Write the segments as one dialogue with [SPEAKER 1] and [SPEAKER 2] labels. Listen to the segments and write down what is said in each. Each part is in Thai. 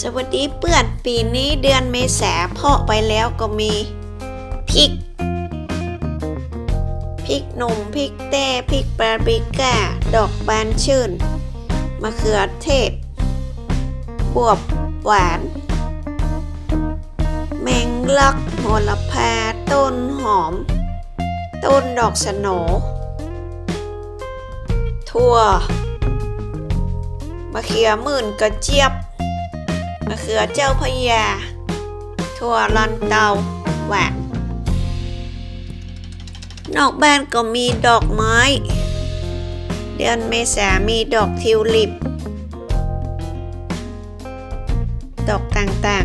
[SPEAKER 1] สวัสดีเพื่อนปีนี้เดือนเมษาเพาะไปแล้วก็มีพริกพริกหนุ่มพริกแต้พริกปาปริก้า ดอกบานชื่นมะเขือเทศบวบหวาน แมงลักโหระพาต้นหอม ต้นดอกสโนถั่วมะเขือหมื่นกระเจี๊ยบ มะเขือเจ้าพยา ถั่วลันเตาหวานนอกบ้านก็มีดอกไม้ เดือนเมษามีดอกทิวลิป ดอกต่าง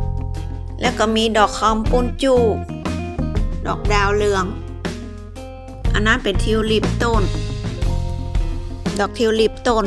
[SPEAKER 1] ๆ แล้วก็มีดอกคอมปุนจู ดอกดาวเรือง อันนั้นเป็นทิวลิปต้น ดอกทิวลิปต้น